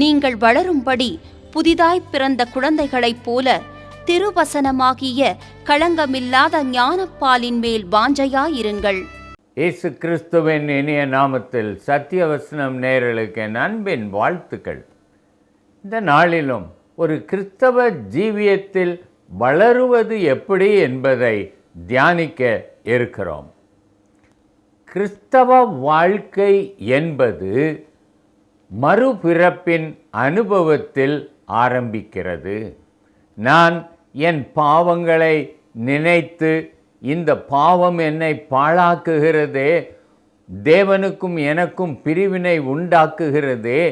நீங்கள் வளரும்படி புதிதாய் பிறந்த குழந்தைகளைப் போல திருவசனமாகிய களங்கமில்லாத ஞானப்பாலின் மேல் வாஞ்சையாயிருங்கள். இயேசு கிறிஸ்துவின் இனிய நாமத்தில் சத்தியவசனம் நேரலுக்கு அன்பின் வாழ்த்துக்கள். இந்த நாளிலும் ஒரு கிறிஸ்தவ ஜீவியத்தில் வளருவது எப்படி என்பதை தியானிக்க இருக்கிறோம். கிறிஸ்தவ வாழ்க்கை என்பது மறுபிறப்பின் அனுபவத்தில் ஆரம்பிக்கிறது. நான் என் பாவங்களை நினைத்து இந்த பாவம் என்னை பாழாக்குகிறதே தேவனுக்கும் எனக்கும் பிரிவினை உண்டாக்குகிறதே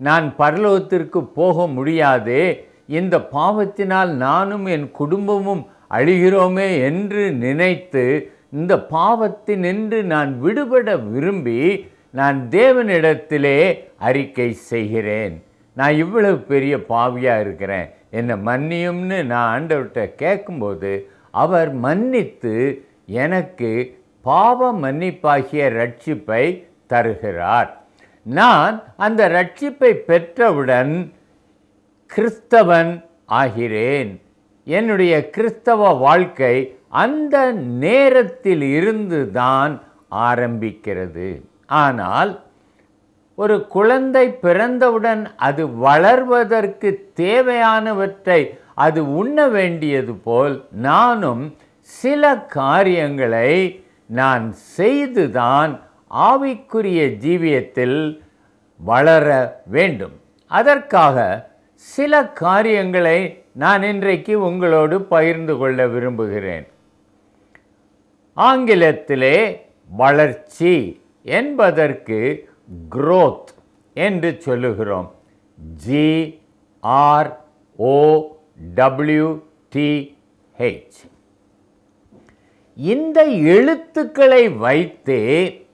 நான் பரலோகத்திற்கு போக முடியாதே இந்த பாவத்தினால் நானும் என் குடும்பமும் அழிகிறோமே என்று நினைத்து இந்த பாவத்தினின்று நான் விடுபட விரும்பி நான் தேவனிடத்திலே அறிக்கை செய்கிறேன். நான் இவ்வளவு பெரிய பாவியாக இருக்கிறேன். என்னை மன்னியும்னு நான் ஆண்டவர்கிட்ட கேட்கும்போது அவர் மன்னித்து எனக்கு பாவ மன்னிப்பாகிய ரட்சிப்பை தருகிறார். நான் அந்த ரட்சிப்பை பெற்றவுடன் கிறிஸ்தவன் ஆகிறேன். என்னுடைய கிறிஸ்தவ வாழ்க்கை அந்த நேரத்தில் இருந்து தான் ஆரம்பிக்கிறது. ஆனால் ஒரு குழந்தை பிறந்தவுடன் அது வளர்வதற்கு தேவையானவற்றை அது உண்ண வேண்டியது போல் நானும் சில காரியங்களை நான் செய்துதான் ஆவிக்குரிய ஜீவியத்தில் வளர வேண்டும். அதற்காக சில காரியங்களை நான் இன்றைக்கு உங்களோடு பகிர்ந்து கொள்ள விரும்புகிறேன். ஆங்கிலத்திலே வளர்ச்சி. என்பதற்கு குரோத் என்று சொல்லுகிறோம். G R O W T H இந்த எழுத்துக்களை வைத்தே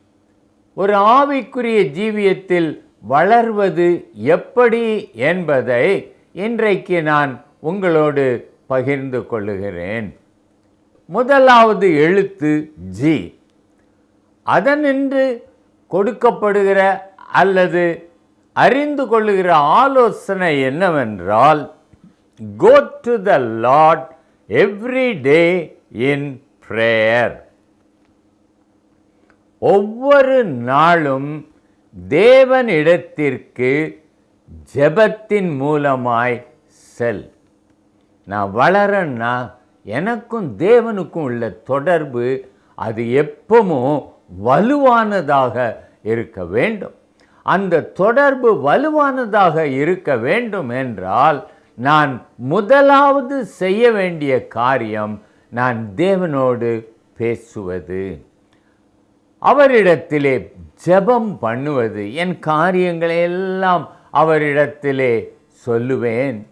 ஒரு ஆவிக்குரிய ஜீவியத்தில் வளர்வது எப்படி என்பதை இன்றைக்கு நான் உங்களோடு பகிர்ந்து கொள்ளுகிறேன். முதலாவது எழுத்து ஜி அதனின்று கொடுக்கப்படுகிற அல்லது அறிந்து கொள்ளுகிற ஆலோசனை என்னவென்றால் go to the Lord every day in prayer ஒவ்வொரு நாளும் தேவனிடத்திற்கு ஜெபத்தின் மூலமாய் செல். நான் வளரன்னா எனக்கும் தேவனுக்கும் உள்ள தொடர்பு அது எப்பவும் வலுவானதாக இருக்க வேண்டும். அந்த தொடர்பு வலுவானதாக இருக்க வேண்டும் என்றால் நான் முதலாவது செய்ய வேண்டிய காரியம் நான் தேவனோடு பேசுவது. அவரிடத்திலே ஜெபம் பண்ணுவது. என் காரியங்களை எல்லாம் அவரிடத்திலே சொல்லுவேன்.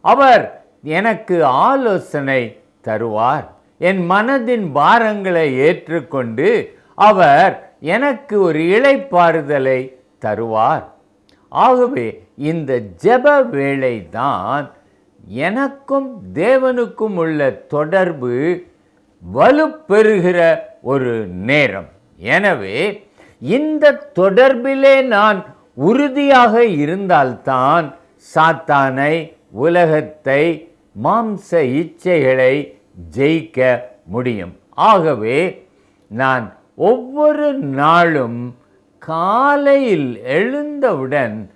அவர் எனக்கு ஆலோசனை தருவார். என் மனதின் பாரங்களை ஏற்றுக்கொண்டு அவர் எனக்கு ஒரு இழைப்பாறுதலை தருவார். ஆகவே இந்த ஜெப வேலை தான் எனக்கும் தேவனுக்கும் உள்ள தொடர்பு வலுப்பெறுகிற ஒரு நேரம். எனவே இந்த தொடர்பிலே நான் உறுதியாக இருந்தால்தான் சாத்தானை உலகத்தை மாம்ச இச்சைகளை ஜெயிக்க முடியும். ஆகவே நான் ஒவ்வொரு நாளும் காலையில் எழுந்தவுடன்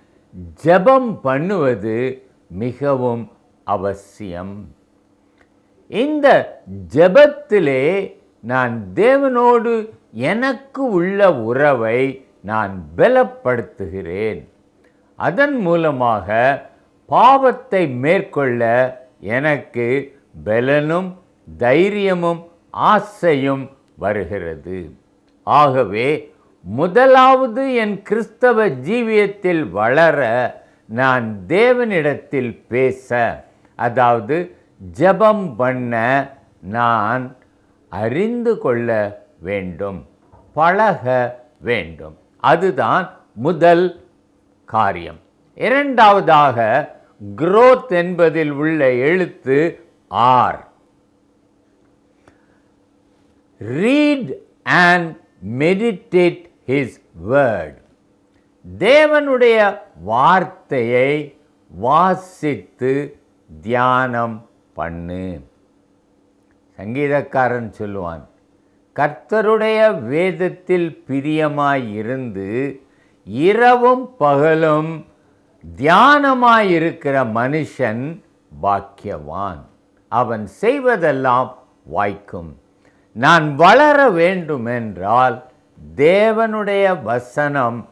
ஜெபம் பண்ணுவது மிகவும் அவசியம். இந்த ஜெபத்திலே நான் தேவனோடு எனக்கு உள்ள உறவை நான் பலப்படுத்துகிறேன். அதன் மூலமாக பாவத்தை மேற்கொள்ள எனக்கு பலனும் தைரியமும் ஆசையும் வருகிறது. ஆகவே முதலாவது என் கிறிஸ்தவ ஜீவியத்தில் வளர நான் தேவனிடத்தில் பேச அதாவது ஜெபம் பண்ண நான் அறிந்து கொள்ள வேண்டும் பழக வேண்டும். அதுதான் முதல் காரியம். இரண்டாவதாக குரோத் என்பதில் உள்ள எழுத்து R read and meditate his word தேவனுடைய வார்த்தையை வாசித்து தியானம் பண்ணு. சங்கீதக்காரன் சொல்லுவான் கர்த்தருடைய வேதத்தில் பிரியமாயிருந்து இரவும் பகலும் தியானமாயிருக்கிற மனுஷன் பாக்கியவான். அவன் செய்வதெல்லாம் வாய்க்கும். நான் வளர வேண்டுமென்றால் தேவனுடைய வசனம்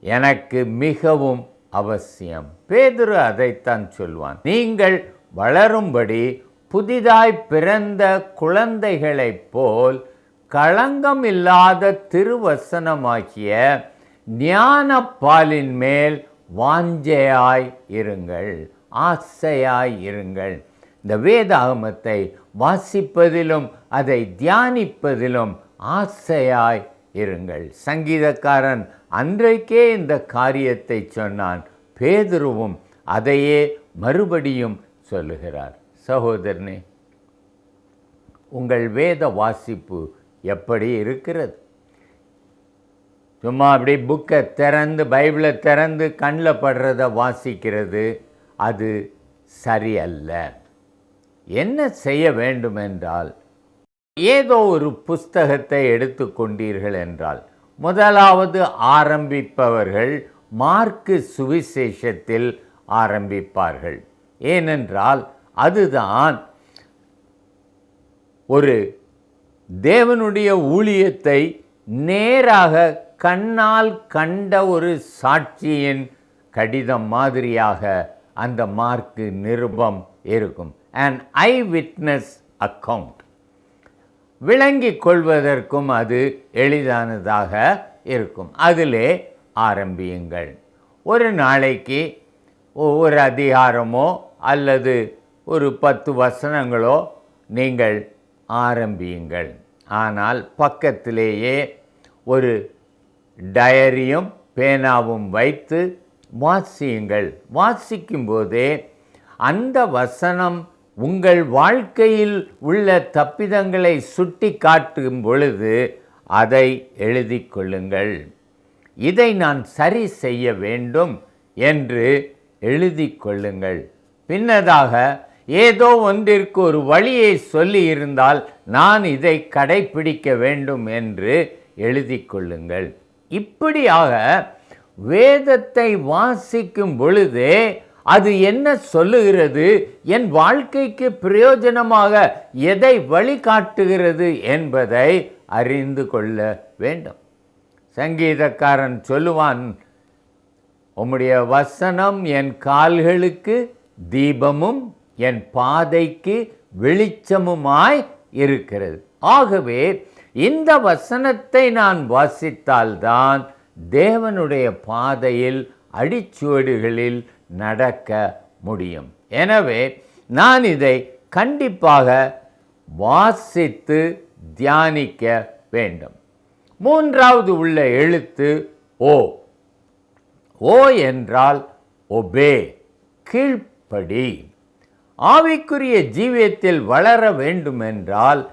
எனக்கு மிகவும் அவசியம். பேதுரு அதைத்தான் சொல்வான். நீங்கள் வளரும்படி புதிதாய் பிறந்த குழந்தைகளைப் போல் களங்கம் இல்லாத திருவசனமாகிய ஞான பாலின் மேல் வாஞ்சையாய் இருங்கள் ஆசையாய் இருங்கள். இந்த வேதாகமத்தை வாசிப்பதிலும் அதை தியானிப்பதிலும் ஆசையாய் இருங்கள். சங்கீதக்காரன் அன்றைக்கே இந்த காரியத்தை சொன்னான். பேதுருவும் அதையே மறுபடியும் சொல்லுகிறார். சகோதரனே உங்கள் வேத வாசிப்பு எப்படி இருக்கிறது? சும்மா அப்படி புக்கை திறந்து பைபிளை திறந்து கண்ணில் படுறத வாசிக்கிறது. அது சரியல்ல. என்ன செய்ய வேண்டுமென்றால் ஏதோ ஒரு புஸ்தகத்தை எடுத்துக்கொண்டீர்கள் என்றால் முதலாவது ஆரம்பிப்பவர்கள் மார்க்கு சுவிசேஷத்தில் ஆரம்பிப்பார்கள். ஏனென்றால் அதுதான் ஒரு தேவனுடைய ஊழியத்தை நேராக கண்ணால் கண்ட ஒரு சாட்சியின் கடிதம் மாதிரியாக அந்த மார்க்கு நிருபம் இருக்கும். அண்ட் ஐ விட்னஸ் அக்கவுண்ட் விளங்கிக் கொள்வதற்கும் அது எளிதானதாக இருக்கும். அதிலே ஆரம்பியுங்கள். ஒரு நாளைக்கு ஒரு அதிகாரமோ அல்லது ஒரு பத்து வசனங்களோ நீங்கள் ஆரம்பியுங்கள். ஆனால் பக்கத்திலேயே ஒரு டயரியும் பேனாவும் வைத்து வாசியுங்கள். வாசிக்கும்போதே அந்த வசனம் உங்கள் வாழ்க்கையில் உள்ள தப்பிதங்களை சுட்டி காட்டும் பொழுது அதை எழுதி கொள்ளுங்கள். இதை நான் சரி செய்ய வேண்டும் என்று எழுதி கொள்ளுங்கள். பின்னதாக ஏதோ ஒன்றிற்கு ஒரு வழியை சொல்லி இருந்தால் நான் இதை கடைப்பிடிக்க வேண்டும் என்று எழுதி கொள்ளுங்கள். இப்படியாக வேதத்தை வாசிக்கும் பொழுதே அது என்ன சொல்லுகிறது? என் வாழ்க்கைக்கு பிரயோஜனமாக எதை வழிகாட்டுகிறது என்பதை அறிந்து கொள்ள வேண்டும். சங்கீதக்காரன் சொல்லுவான் உம்முடைய வசனம் என் கால்களுக்கு தீபமும் என் பாதைக்கு வெளிச்சமுமாய் இருக்கிறது. ஆகவே இந்த வசனத்தை நான் வாசித்தால்தான் தேவனுடைய பாதையில் அடிச்சுவடுகளில் நடக்க முடியும். எனவே நான் இதை கண்டிப்பாக வாசித்து தியானிக்க வேண்டும். மூன்றாவது உள்ள எழுத்து ஓ. ஓ என்றால் ஒபே கீழ்ப்படி. ஆவிக்குரிய ஜீவியத்தில் வளர வேண்டுமென்றால்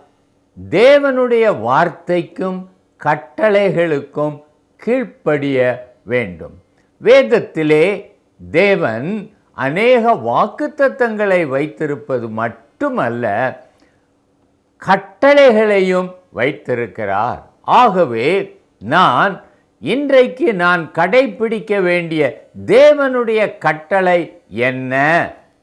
தேவனுடைய வார்த்தைக்கும் கட்டளைகளுக்கும் கீழ்ப்படிய வேண்டும். வேதத்திலே தேவன் அநேக வாக்குத்தத்தங்களை வைத்திருப்பது மட்டுமல்ல கட்டளைகளையும் வைத்திருக்கிறார். ஆகவே நான் இன்றைக்கு நான் கடைபிடிக்க வேண்டிய தேவனுடைய கட்டளை என்ன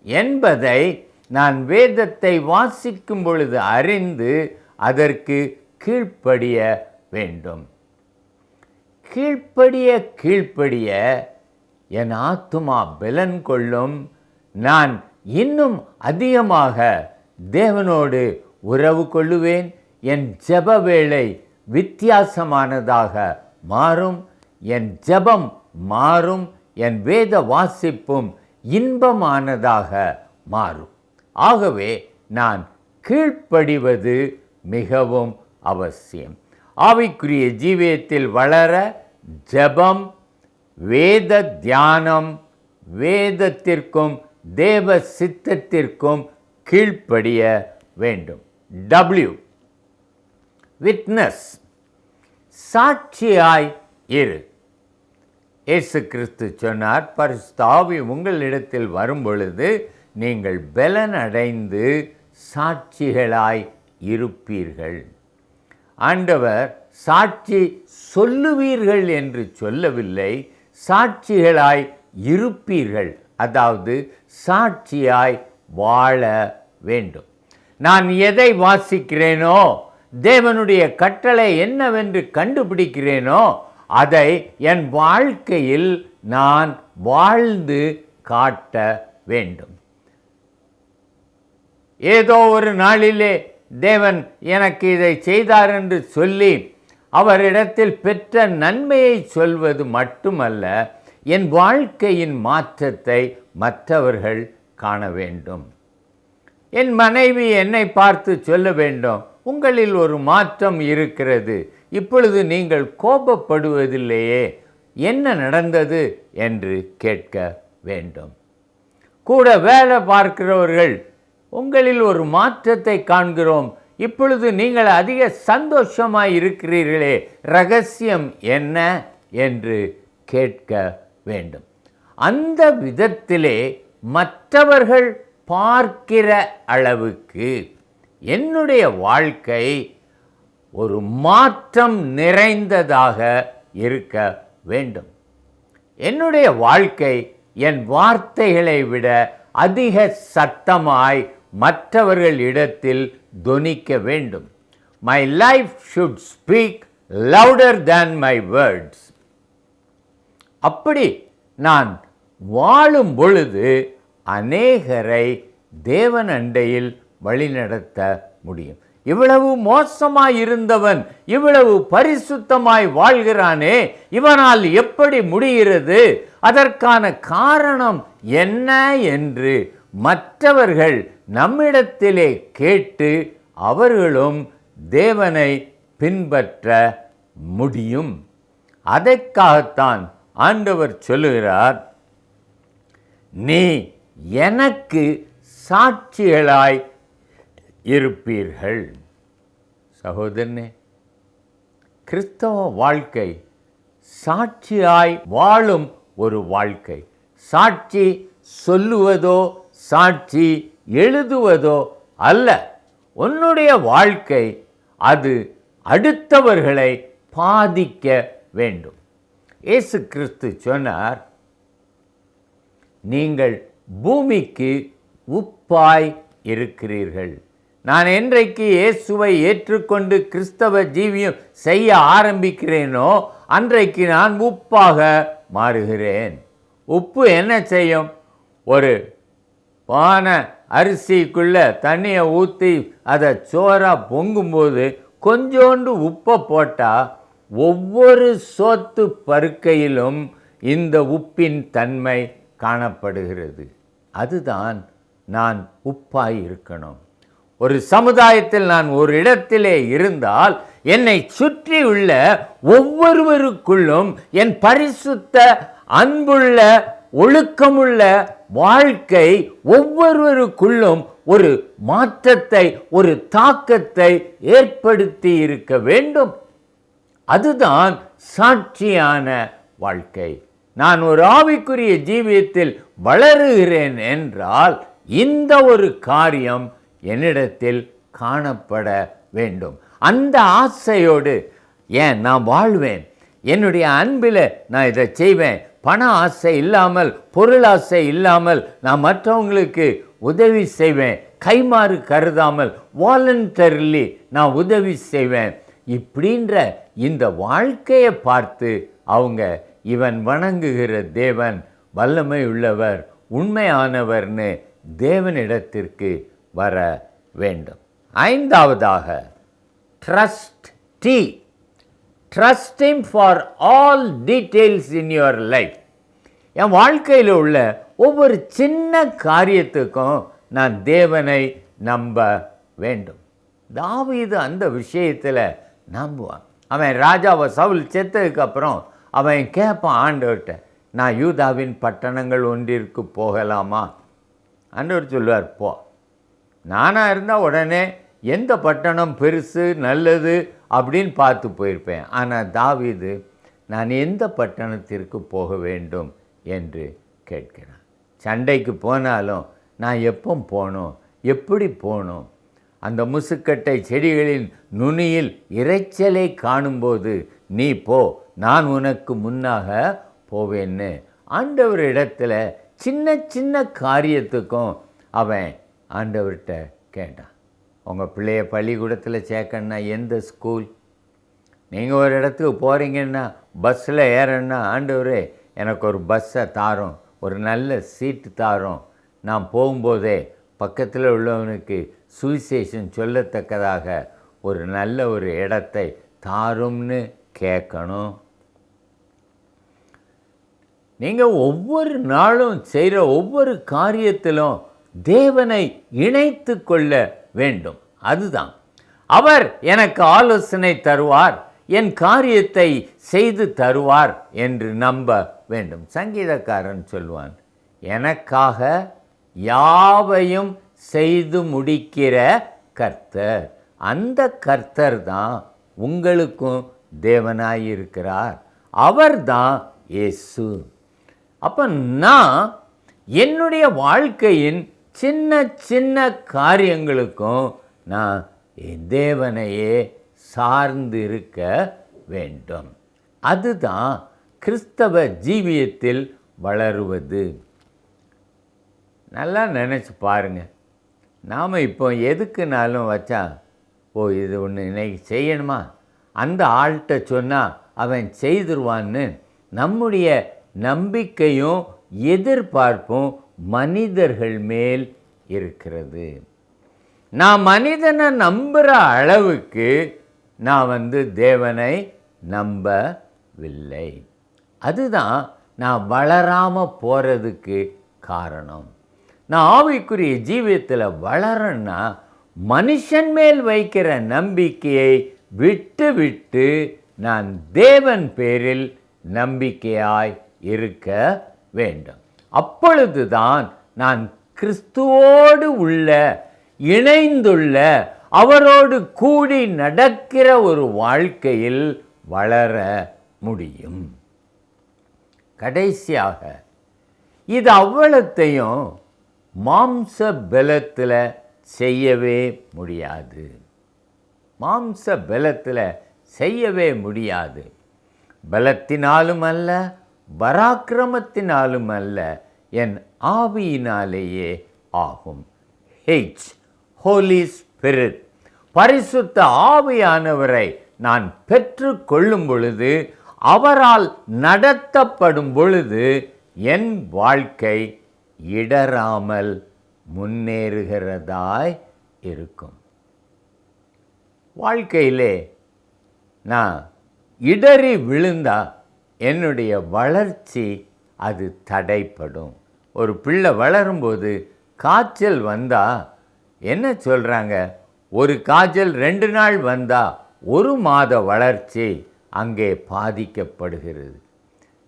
என்பதை நான் வேதத்தை வாசிக்கும் பொழுது அறிந்து அதற்கு கீழ்ப்படிய வேண்டும். கீழ்ப்படிய கீழ்ப்படிய என் ஆத்துமா பலன் கொள்ளும். நான் இன்னும் அதிகமாக தேவனோடு உறவு கொள்ளுவேன். என் ஜப வேளை வித்தியாசமானதாக மாறும். என் ஜெபம் மாறும். என் வேத வாசிப்பும் இன்பமானதாக மாறும். ஆகவே நான் கீழ்ப்படிவது மிகவும் அவசியம். ஆவிக்குரிய ஜீவியத்தில் வளர ஜெபம் வேத தியானம் வேதத்திற்கும் தேவ சித்தத்திற்கும் கீழ்ப்படிய வேண்டும். டபிள்யூ விட்னஸ் சாட்சியாய் இரு. இயேசு கிறிஸ்து சொன்னார் பரிஸ்தாவி உங்களிடத்தில் வரும்பொழுது நீங்கள் பலன் அடைந்து சாட்சிகளாய் இருப்பீர்கள். ஆண்டவர் சாட்சி சொல்லுவீர்கள் என்று சொல்லவில்லை சாட்சிகளாய் இருப்பீர்கள். அதாவது சாட்சியாய் வாழ வேண்டும். நான் எதை வாசிக்கிறேனோ தேவனுடைய கட்டளை என்னவென்று கண்டுபிடிக்கிறேனோ அதை என் வாழ்க்கையில் நான் வாழ்ந்து காட்ட வேண்டும். ஏதோ ஒரு நாளிலே தேவன் எனக்கு இதை செய்தார் என்று சொல்லி அவரிடத்தில் பெற்ற நன்மையை சொல்வது மட்டுமல்ல என் வாழ்க்கையின் மாற்றத்தை மற்றவர்கள் காண வேண்டும். என் மனைவி என்னை பார்த்து சொல்ல வேண்டும் உங்களில் ஒரு மாற்றம் இருக்கிறது இப்பொழுது நீங்கள் கோபப்படுவதில்லையே என்ன நடந்தது? என்று கேட்க வேண்டும். கூட வேலை பார்க்கிறவர்கள் உங்களில் ஒரு மாற்றத்தை காண்கிறோம் இப்பொழுது நீங்கள் அதிக சந்தோஷமாக இருக்கிறீர்களே ரகசியம் என்ன என்று கேட்க வேண்டும். அந்த விதத்திலே மற்றவர்கள் பார்க்கிற அளவுக்கு என்னுடைய வாழ்க்கை ஒரு மாற்றம் நிறைந்ததாக இருக்க வேண்டும். என்னுடைய வாழ்க்கை என் வார்த்தைகளை விட அதிக சத்தமாய் மற்றவர்கள் இடத்தில் தொனிக்க வேண்டும். My life should speak louder than my words அப்படி நான் வாழும் பொழுது அநேகரை தேவன் அண்டையில் வழிநடத்த முடியும். இவ்வளவு மோசமாய் இருந்தவன் இவ்வளவு பரிசுத்தமாய் வாழ்கிறானே இவனால் எப்படி முடிகிறது? அதற்கான காரணம் என்ன என்று மற்றவர்கள் நம்மிடத்திலே கேட்டு அவர்களும் தேவனை பின்பற்ற முடியும். அதற்காகத்தான் ஆண்டவர் சொல்லுகிறார் நீ எனக்கு சாட்சிகளாய் இருப்பீர்கள். சகோதரனே கிறிஸ்தவ வாழ்க்கை சாட்சியாய் வாழும் ஒரு வாழ்க்கை. சாட்சி சொல்லுவதோ சாட்சி எழுதுவதோ அல்ல. உன்னுடைய வாழ்க்கை அது அடுத்தவர்களை பாதிக்க வேண்டும். இயேசு கிறிஸ்து சொன்னார் நீங்கள் பூமிக்கு உப்பாய் இருக்கிறீர்கள். நான் என்றைக்கு இயேசுவை ஏற்றுக்கொண்டு கிறிஸ்தவ ஜீவியம் செய்ய ஆரம்பிக்கிறேனோ அன்றைக்கு நான் உப்பாக மாறுகிறேன். உப்பு என்ன செய்யும்? ஒரு பானை அரிசிக்குள்ளே தண்ணியை ஊற்றி அதை சோறாக பொங்கும்போது கொஞ்சோண்டு உப்பை போட்டால் ஒவ்வொரு சோத்து பருக்கையிலும் இந்த உப்பின் தன்மை காணப்படுகிறது. அதுதான் நான் உப்பாய் இருக்கணும். ஒரு சமுதாயத்தில் நான் ஒரு இடத்திலே இருந்தால் என்னை சுற்றி உள்ள ஒவ்வொருவருக்குள்ளும் என் பரிசுத்த அன்புள்ள ஒழுக்கமுள்ள வாழ்க்கை ஒவ்வொருவருக்குள்ளும் ஒரு மாற்றத்தை ஒரு தாக்கத்தை ஏற்படுத்தி இருக்க வேண்டும். அதுதான் சாட்சியான வாழ்க்கை. நான் ஒரு ஆவிக்குரிய ஜீவியத்தில் வளருகிறேன் என்றால் இந்த ஒரு காரியம் என்னிடத்தில் காணப்பட வேண்டும். அந்த ஆசையோடு ஏன் நான் வாழ்வேன்? என்னுடைய அன்பில் நான் இதை செய்வேன். பண ஆசை இல்லாமல் பொருள் ஆசை இல்லாமல் நான் மற்றவங்களுக்கு உதவி செய்வேன். கைமாறு கருதாமல் வாலண்டர்லி நான் உதவி செய்வேன். இப்படின்ற இந்த வாழ்க்கையை பார்த்து அவங்க இவன் வணங்குகிற தேவன் வல்லமை உள்ளவர் உண்மையானவர்னு தேவனிடத்திற்கு வர வேண்டும். ஐந்தாவதாக trust T trust him for all details in your life என் வாழ்க்கையில் உள்ள ஒவ்வொரு சின்ன காரியத்துக்கும் நான் தேவனை நம்ப வேண்டும். தாவீது அந்த விஷயத்தில் நம்புவான். அவன் ராஜாவை சவுல் செத்ததுக்கு அப்புறம் அவன் கேட்பான் ஆண்டவர்கிட்ட நான் யூதாவின் பட்டணங்கள் ஒன்றிற்கு போகலாமா? ஆண்டவர் சொல்லுவார் போ. நானாக இருந்தால் உடனே எந்த பட்டணம் பெருசு நல்லது அப்படின்னு பார்த்து போயிருப்பேன். ஆனால் தாவீது நான் எந்த பட்டணத்திற்கு போக வேண்டும்? என்று கேட்கிறான். சண்டைக்கு போனாலும் நான் எப்போ போகணும் எப்படி போகணும் அந்த முசுக்கட்டை செடிகளின் நுனியில் இரைச்சலை காணும்போது நீ போ நான் உனக்கு முன்னாக போவேன்னு. ஆண்டவர் இடத்துல சின்ன சின்ன காரியத்துக்கும் அவன் ஆண்டவர்கிட்ட கேட்டான். உங்கள் பிள்ளைய பள்ளிக்கூடத்தில் சேர்க்கணுன்னா எந்த ஸ்கூல் நீங்கள் ஒரு இடத்துக்கு போகிறீங்கன்னா பஸ்ஸில் ஏறணுன்னா ஆண்டவரே எனக்கு ஒரு பஸ்ஸை தாரோம். ஒரு நல்ல சீட்டு தாரோம். நான் போகும்போதே பக்கத்தில் உள்ளவனுக்கு சுவிசேஷன் சொல்லத்தக்கதாக ஒரு நல்ல ஒரு இடத்தை தாரும்னு கேட்கணும். நீங்கள் ஒவ்வொரு நாளும் செய்கிற ஒவ்வொரு காரியத்திலும் தேவனை இணைத்து கொள்ள வேண்டும். அதுதான். அவர் எனக்கு ஆலோசனை தருவார் என் காரியத்தை செய்து தருவார் என்று நம்ப வேண்டும். சங்கீதக்காரன் சொல்வான் எனக்காக யாவையும் செய்து முடிக்கிற கர்த்தர் அந்த கர்த்தர் தான் உங்களுக்கும் தேவனாயிருக்கிறார். அவர்தான் இயேசு. அப்போ நான் என்னுடைய வாழ்க்கையின் சின்ன சின்ன காரியங்களுக்கும் நான் என் தேவனையே சார்ந்து இருக்க வேண்டும். அதுதான் கிறிஸ்தவ ஜீவியத்தில் வளருவது. நல்லா நினச்சி பாருங்க. நாம் இப்போ எதுக்குனாலும் வச்சா ஓ இது ஒன்று இன்னைக்கு செய்யணுமா? அந்த ஆள்கிட்ட சொன்னால் அவன் செய்திருவான்னு நம்முடைய நம்பிக்கையும் எதிர்பார்ப்பும் மனிதர்கள் மேல் இருக்கிறது. நான் மனிதனை நம்புகிற அளவுக்கு நான் வந்து தேவனை நம்பவில்லை. அதுதான் நான் வளராமல் போகிறதுக்கு காரணம். நான் ஆவிக்குரிய ஜீவியத்தில் வளரன்னா மனுஷன் மேல் வைக்கிற நம்பிக்கையை விட்டு விட்டு நான் தேவன் பேரில் நம்பிக்கையாய் இருக்க வேண்டும். அப்பொழுதுதான் நான் கிறிஸ்துவோடு உள்ள இணைந்துள்ள அவரோடு கூடி நடக்கிற ஒரு வாழ்க்கையில் வளர முடியும். கடைசியாக இது அவ்வளத்தையும் மாம்ச பலத்தில் செய்யவே முடியாது. மாம்ச பலத்தில் செய்யவே முடியாது. பலத்தினாலும் அல்ல பராக்கிரமத்தினாலும் அல்ல என் ஆவியினாலேயே ஆகும். ஹெச் ஹோலி ஸ்பிரிட் பரிசுத்த ஆவியானவரை நான் பெற்று கொள்ளும் பொழுது அவரால் நடத்தப்படும் பொழுது என் வாழ்க்கை இடராமல் முன்னேறுகிறதாய் இருக்கும். வாழ்க்கையிலே நான் இடறி விழுந்தா என்னுடைய வளர்ச்சி அது தடைப்படும். ஒரு பிள்ளை வளரும்போது காய்ச்சல் வந்தால் என்ன சொல்கிறாங்க ஒரு காய்ச்சல் ரெண்டு நாள் வந்தால் ஒரு மாத வளர்ச்சி அங்கே பாதிக்கப்படுகிறது.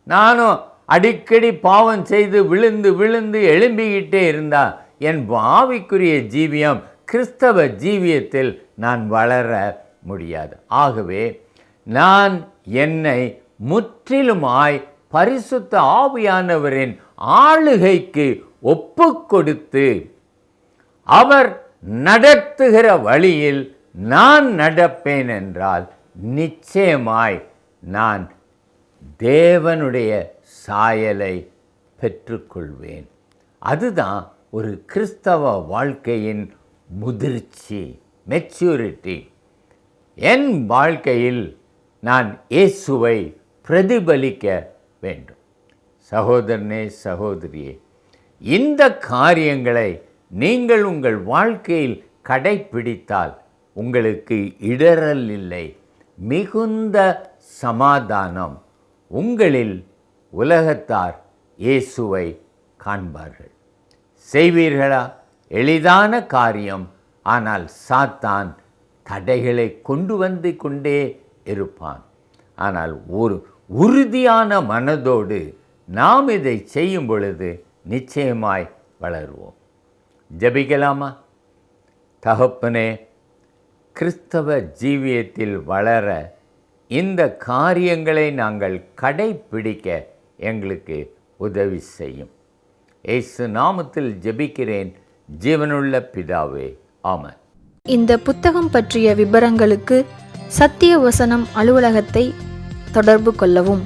நானும் அடிக்கடி பாவம் செய்து விழுந்து விழுந்து எழும்பிக்கிட்டே இருந்தால் என் ஆவிக்குரிய ஜீவியம் கிறிஸ்தவ ஜீவியத்தில் நான் வளர முடியாது. ஆகவே நான் என்னை முற்றிலுமாய் பரிசுத்த ஆவியானவரின் ஆளுகைக்கு ஒப்பு கொடுத்து அவர் நடத்துகிற வழியில் நான் நடப்பேன் என்றால் நிச்சயமாய் நான் தேவனுடைய சாயலை பெற்றுக்கொள்வேன். அதுதான் ஒரு கிறிஸ்தவ வாழ்க்கையின் முதிர்ச்சி மெச்சூரிட்டி என் வாழ்க்கையில் நான் இயேசுவை பிரதிபலிக்க வேண்டும். சகோதரனே சகோதரியே இந்த காரியங்களை நீங்கள் உங்கள் வாழ்க்கையில் கடைப்பிடித்தால் உங்களுக்கு இடரல் இல்லை. மிகுந்த சமாதானம் உங்களில் உலகத்தார் இயேசுவை காண்பார்கள். செய்வீர்களா? எளிதான காரியம். ஆனால் சாத்தான் தடைகளை கொண்டு வந்து கொண்டே இருப்பான். ஆனால் ஒரு உறுதியான மனதோடு நாம் இதை செய்யும் பொழுது நிச்சயமாய் வளருவோம். ஜெபிக்கலாமா? தகப்பனே கிறிஸ்தவ ஜீவியத்தில் வளர இந்த காரியங்களை நாங்கள் கடைப்பிடிக்க எங்களுக்கு உதவி செய்யும். ஏசு நாமத்தில் ஜெபிக்கிறேன். ஜீவனுள்ள பிதாவே ஆமென். இந்த புத்தகம் பற்றிய விபரங்களுக்கு சத்திய வசனம் அலுவலகத்தை தொடர்பு கொள்ளவும்.